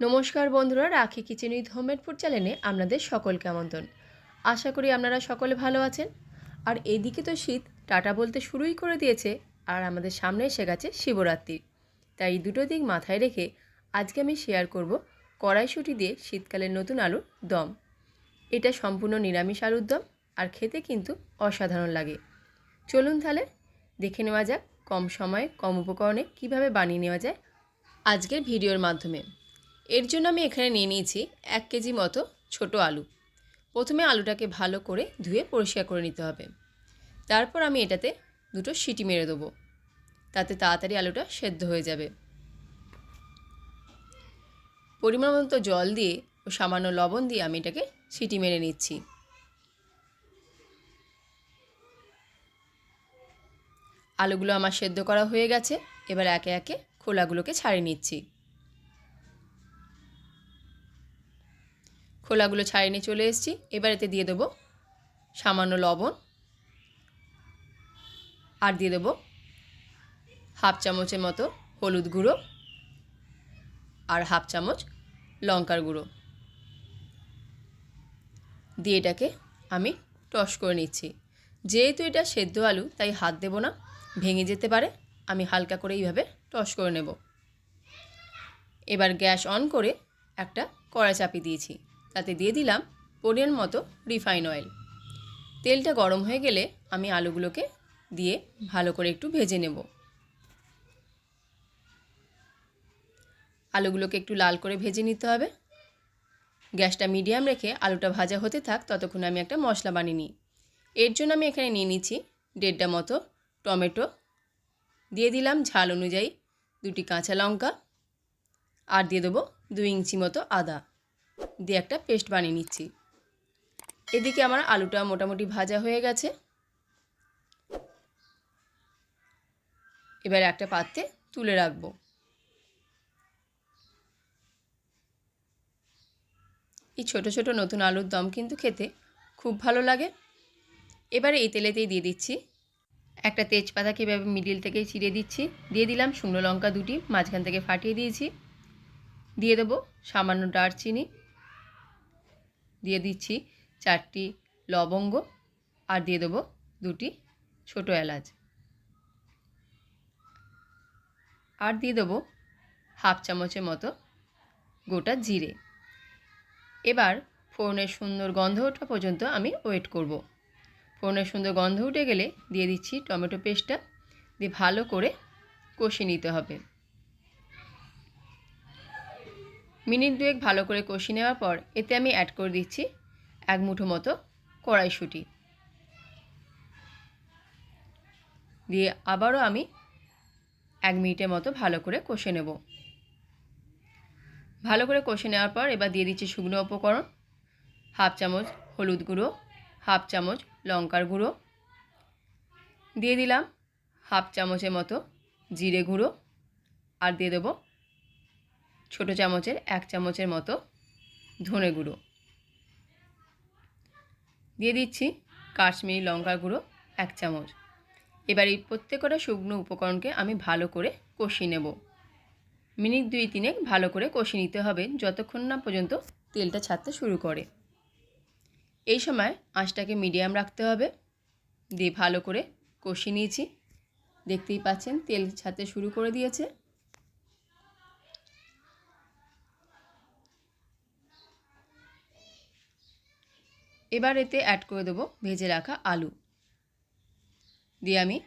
নমস্কার বন্ধুরা, রাখি কিচেন উইথ হোমেড ফুড চ্যানেলে আপনাদের সকলকে আমন্ত্রণ। আশা করি আপনারা সকলে ভালো আছেন। আর এদিকে তো শীত, টাটা বলতে শুরুই করে দিয়েছে, আর আমাদের সামনে এসে গেছে শিবরাত্রি। তাই দুটো দিক মাথায় রেখে আজকে আমি শেয়ার করব কড়াইশুঁটি দিয়ে শীতকালের নতুন আলুর দম। এটা সম্পূর্ণ নিরামিষ আলুর দম, আর খেতে কিন্তু অসাধারণ লাগে। চলুন তাহলে দেখে নেওয়া যাক কম সময়ে, কম উপকরণে কীভাবে বানিয়ে নেওয়া যায় আজকের ভিডিওর মাধ্যমে। এর জন্য আমি এখানে নিয়ে নিয়েছি এক কেজি মতো ছোট আলু। প্রথমে আলুটাকে ভালো করে ধুয়ে পরিষ্কার করে নিতে হবে। তারপর আমি এটাতে দুটো সিটি মেরে দেবো। তাতে তাড়াতাড়ি আলুটা সেদ্ধ হয়ে যাবে। পরিমাণ মতো জল দিয়ে ও সামান্য লবণ দিয়ে আমি এটাকে সিটি মেরে নিচ্ছি। আলুগুলো আমার সেদ্ধ করা হয়ে গেছে। এবার একে একে খোলাগুলোকে ছাড়িয়ে নিচ্ছি। খোলাগুলো ছাড়িয়ে নিয়ে চলে এসেছি। এবার এতে দিয়ে দেবো সামান্য লবণ। আর দিয়ে দেবো হাফ চামচের মতো হলুদ গুঁড়ো আর হাফ চামচ লঙ্কার গুঁড়ো। দিয়ে এটাকে আমি টস করে নিচ্ছি। যেহেতু এটা সেদ্ধ আলু, তাই হাত দেবো না, ভেঙে যেতে পারে। আমি হালকা করে এইভাবে টস করে নেব। এবার গ্যাস অন করে একটা কড়া চাপি দিয়েছি। তাতে দিয়ে দিলাম পরিমাণ মতো রিফাইন অয়েল। তেলটা গরম হয়ে গেলে আমি আলুগুলোকে দিয়ে ভালো করে একটু ভেজে নেব। আলুগুলোকে একটু লাল করে ভেজে নিতে হবে। গ্যাসটা মিডিয়াম রেখে আলুটা ভাজা হতে থাক, ততক্ষণ আমি একটা মশলা বানিয়ে নিই। এর জন্য আমি এখানে নিয়ে নিচ্ছি দেড়টা মতো টমেটো। দিয়ে দিলাম ঝাল অনুযায়ী দুটি কাঁচা লঙ্কা। আর দিয়ে দেবো দুই ইঞ্চি মতো আদা। দিয়ে একটা পেস্ট বানিয়ে নিচ্ছি। এদিকে আমার আলুটা মোটামুটি ভাজা হয়ে গেছে। এবার একটা পাত্রে তুলে রাখব। এই ছোট ছোট নতুন আলুর দম কিন্তু খেতে খুব ভালো লাগে। এবারে এই তেলেতেই দিয়ে দিচ্ছি। একটা তেজপাতাকে এভাবে মিডিল থেকে ছিঁড়ে দিচ্ছি, দিয়ে দিলাম শুকনো লঙ্কা দুটি, মাঝখান থেকে ফাটিয়ে দিয়েছি। দিয়ে দেবো সামান্য দারচিনি। দিয়ে দিচ্ছি চারটি লবঙ্গ আর দিয়ে দেবো দুটি ছোটো এলাচ। আর দিয়ে দেবো হাফ চামচের মতো গোটা জিরে। এবার ফোড়নের সুন্দর গন্ধ ওঠা পর্যন্ত আমি ওয়েট করব। ফোড়নের সুন্দর গন্ধ উঠে গেলে দিয়ে দিচ্ছি টমেটো পেস্টটা দিয়ে ভালো করে কষিয়ে নিতে হবে। মিনিট দুয়েক ভালো করে কষিয়ে নেওয়ার পর এতে আমি অ্যাড করে দিচ্ছি এক মুঠো মতো কড়াইশুঁটি। দিয়ে আবারও আমি এক মিনিটের মতো ভালো করে কষে নেব। ভালো করে কষে নেওয়ার পর এবার দিয়ে দিচ্ছি শুকনো উপকরণ, হাফ চামচ হলুদ গুঁড়ো, হাফ চামচ লঙ্কার গুঁড়ো। দিয়ে দিলাম হাফ চামচের মতো জিরে গুঁড়ো। আর দিয়ে দেবো ছোটো চামচের এক চামচের মতো ধনে গুঁড়ো। দিয়ে দিচ্ছি কাশ্মীরি লঙ্কার গুঁড়ো এক চামচ। এবার এই প্রত্যেকটা শুকনো উপকরণকে আমি ভালো করে কষিয়ে নেব। মিনিট দুই তিনে ভালো করে কষিয়ে নিতে হবে যতক্ষণ না পর্যন্ত তেলটা ছাড়তে শুরু করে। এই সময় আঁচটাকে মিডিয়াম রাখতে হবে। দিয়ে ভালো করে কষিয়ে নিয়েছি। দেখতেই পাচ্ছেন তেল ছাড়তে শুরু করে দিয়েছে। এবার এতে অ্যাড করে দেবো ভেজে রাখা আলু। দিয়ে আমি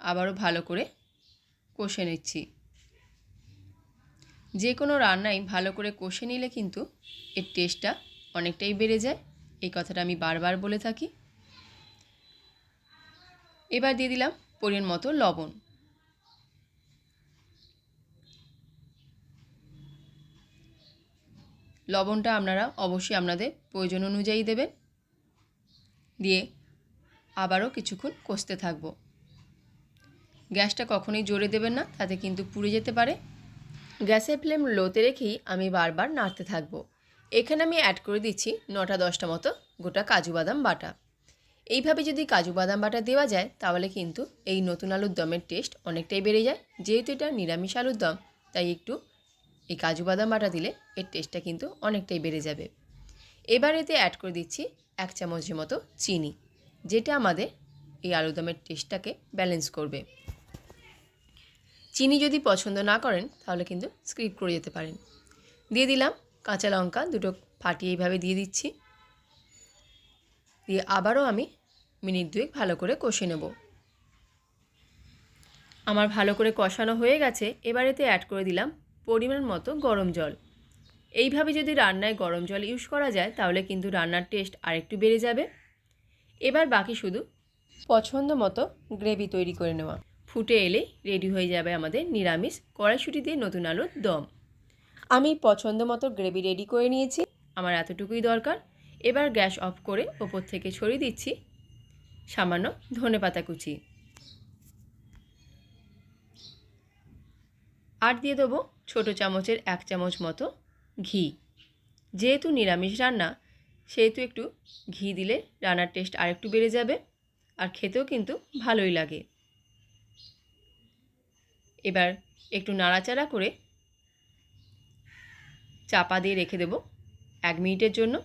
আবারও ভালো করে কষে নিচ্ছি। যে কোনো রান্নাই ভালো করে কষে নিলে কিন্তু এর টেস্টটা অনেকটাই বেড়ে যায়। এই কথাটা আমি বারবার বলে থাকি। এবার দিয়ে দিলাম পরিমাণ মতো লবণ। লবণটা আপনারা অবশ্যই আপনাদের প্রয়োজন অনুযায়ী দেবেন। দিয়ে আবারও কিছুক্ষণ কষতে থাকব। গ্যাসটা কখনোই জোরে দেবেন না, তাতে কিন্তু পুড়ে যেতে পারে। গ্যাসের ফ্লেম লোতে রেখেই আমি বারবার নাড়তে থাকব। এখানে আমি অ্যাড করে দিচ্ছি নটা দশটা মতো গোটা কাজু বাদাম বাটা। এইভাবে যদি কাজু বাদাম বাটা দেওয়া যায়, তাহলে কিন্তু এই নতুন আলুর দমের টেস্ট অনেকটাই বেড়ে যায়। যেহেতু এটা নিরামিষ আলুর দম, তাই একটু এই কাজু বাদাম বাটা দিলে এর টেস্টটা কিন্তু অনেকটাই বেড়ে যাবে। এবার এতে অ্যাড করে দিচ্ছি এক চামচের মতো চিনি, যেটা আমাদের এই আলুদমের টেস্টটাকে ব্যালেন্স করবে। চিনি যদি পছন্দ না করেন, তাহলে কিন্তু স্কিপ করে যেতে পারেন। দিয়ে দিলাম কাঁচা লঙ্কা, দুটো ফাটিয়ে এইভাবে দিয়ে দিচ্ছি। দিয়ে আবারও আমি মিনিট দুয়েক ভালো করে কষে নেব। আমার ভালো করে কষানো হয়ে গেছে, এবার এতে অ্যাড করে দিলাম পরিমাণ মতো গরম জল। এইভাবে যদি রান্নায় গরম জল ইউজ করা যায়, তাহলে কিন্তু রান্নার টেস্ট আরেকটু বেড়ে যাবে। এবার বাকি শুধু পছন্দ মতো গ্রেভি তৈরি করে নেওয়া। ফুটে এলে রেডি হয়ে যাবে আমাদের নিরামিষ কড়াইশুটি দিয়ে নতুন আলুর দম। আমি পছন্দ মতো গ্রেভি রেডি করে নিয়েছি, আমার এতটুকুই দরকার। এবার গ্যাস অফ করে ওপর থেকে ছড়িয়ে দিচ্ছি সামান্য ধনে পাতা কুচি। আর দিয়ে দেবো ছোটো চামচের এক চামচ মতো ঘি। যেহেতু নিরামিষ রান্না, সেহেতু একটু ঘি দিলে রান্নার টেস্ট আরেকটু বেড়ে যাবে আর খেতেও কিন্তু ভালোই লাগে। এবার একটু নাড়াচাড়া করে চাপা দিয়ে রেখে দেব এক মিনিটের জন্য।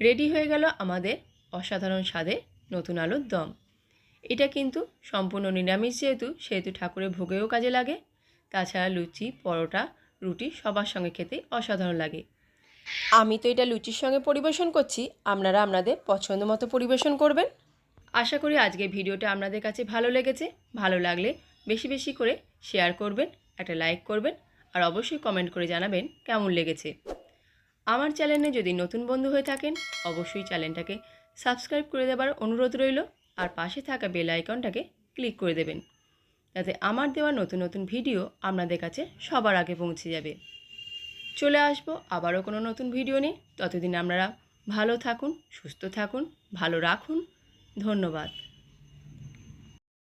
রেডি হয়ে গেল আমাদের অসাধারণ স্বাদে নতুন আলুর দম। এটা কিন্তু সম্পূর্ণ নিরামিষ যেহেতু, সেহেতু ঠাকুরের ভোগেও কাজে লাগে। তাছাড়া লুচি, পরোটা রুটি সবার সঙ্গে খেতে অসাধারণ লাগে। আমি তো এটা লুচির সঙ্গে পরিবেশন করছি। আপনারা আপনাদের পছন্দ মতো পরিবেশন করবেন। আশা করি আজকে ভিডিওটা আপনাদের কাছে ভালো লেগেছে। ভালো লাগলে বেশি বেশি করে শেয়ার করবেন একটা লাইক করবেন আর অবশ্যই কমেন্ট করে জানাবেন কেমন লেগেছে। আমার চ্যানেলে যদি নতুন বন্ধু হয়ে থাকেন অবশ্যই চ্যানেলটাকে সাবস্ক্রাইব করে দেবার অনুরোধ রইল আর পাশে থাকা বেল আইকনটাকে ক্লিক করে দেবেন। যাতে আমার দেওয়া নতুন নতুন ভিডিও আপনাদের কাছে সবার আগে পৌঁছে যাবে। চলে আসব আবারও কোনো নতুন ভিডিও নিয়ে। ততদিন আপনারা ভালো থাকুন, সুস্থ থাকুন, ভালো রাখুন। ধন্যবাদ।